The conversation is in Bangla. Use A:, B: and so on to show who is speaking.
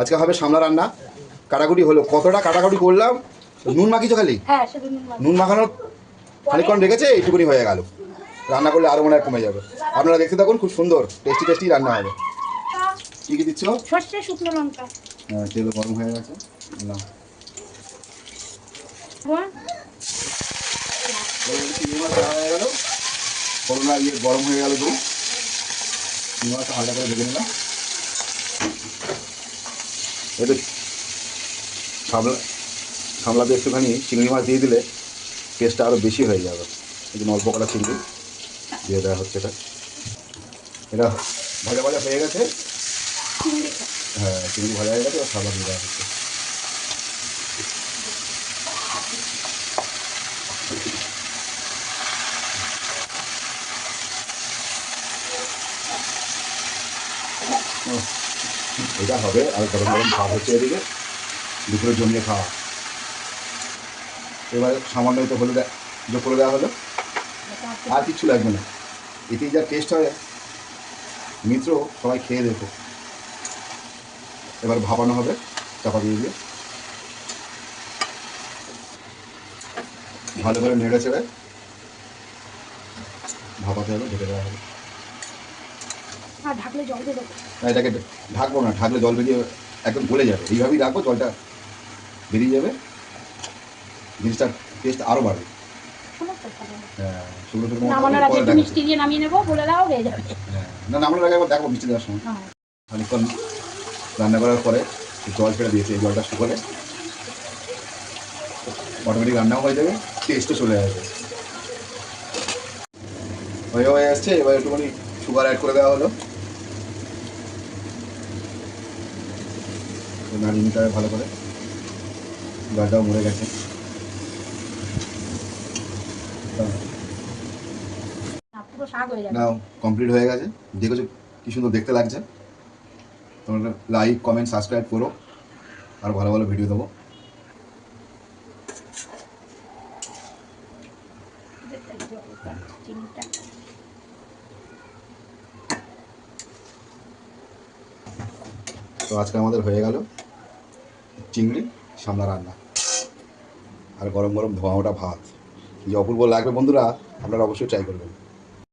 A: আজকে হবে সামলা রান্না। কাটাকুটি হলো। কতটা কাটাকুটি করলাম? নুন মাখিছো খালি?
B: হ্যাঁ নুন মাখা।
A: নুন মাখানোর খানিকক্ষণ রেখেছে এইটুকুনি হয়ে গেল। রান্না করলে আরও মনে হয় কমে যাবে। আপনারা দেখতে থাকুন খুব সুন্দর টেস্টি টেস্টি রান্না হবে। কী কী দিচ্ছ?
B: সর্ষে শুকনো লঙ্কা।
A: হ্যাঁ, তেল গরম হয়ে গেছে। না করোনা ইয়ে গরম হয়ে গেল দুধ হালকা করে ভেজে নিলাম। একটু সামলা সামলাতে একটুখানি চিংড়ি মাছ দিয়ে দিলে টেস্টটা আরও বেশি হয়ে যাবে। এই জন্য অল্প কটা চিংড়ি দিয়ে দেওয়া হচ্ছে এটা। এটা ভাজা ভাজা হয়ে গেছে। হ্যাঁ চিংড়ি ভাজা হয়ে গেছে এবার সামলা দিয়ে দেওয়া হচ্ছে। ও, এটা হবে আর গরম গরম ভাব হচ্ছে এদিকে। দুপুরে জমিয়ে খাওয়া। এবারে সামান্য তো হলুদ যোগ করে দেওয়া হলো। আর কিচ্ছু লাগবে না। এতেই যা টেস্ট হয়। মিত্র সবাই খেয়ে দেখো। এবার ভাপানো হবে চাপা দিয়ে দিয়ে। ভালো করে নেড়ে চেড়ে ভাপাতে হবে ঢেকে দেওয়া হবে।
B: আর ঢাকলে জল দেবো।
A: না এটাকে ঢাকবো না ঢাকলে জল বেরিয়ে একদম গলে যাবে। এইভাবেই রাখব জলটা বেরিয়ে যাবে। জিনিসটার টেস্ট আরও বাড়বে। হ্যাঁ।
B: মিষ্টি দিয়ে নামিয়ে নেব বলে দাও হয়ে যাবে।
A: না নামানোর আগে একবার দেখো মিষ্টি দেওয়ার সময়।
B: হ্যাঁ।
A: খানিকক্ষণ রান্না করার পরে জল ছেড়ে দিয়েছি এই জলটা শুকোলে অটোমেটিক রান্নাও হয়ে যাবে টেস্টও চলে আসবে। হয়ে হয়ে আসছে এবার একটুখানি সুগার অ্যাড করে দেওয়া হলো। নাড়িয়ে নিতে হবে ভালো করে। জলটাও মরে গেছে।
B: না, হয়ে
A: নাও কমপ্লিট হয়ে গেছে। দেখেছ কি সুন্দর দেখতে লাগছে। তোমরা লাইক কমেন্ট সাবস্ক্রাইব করো। আর ভালো ভালো ভিডিও দেবো।
B: চিনিটা।
A: তো আজকে আমাদের হয়ে গেল চিংড়ি সামলা রান্না। আর গরম গরম ধোঁয়া ওটা ভাত। কি অপূর্ব লাগবে বন্ধুরা, আপনারা অবশ্যই ট্রাই করবেন।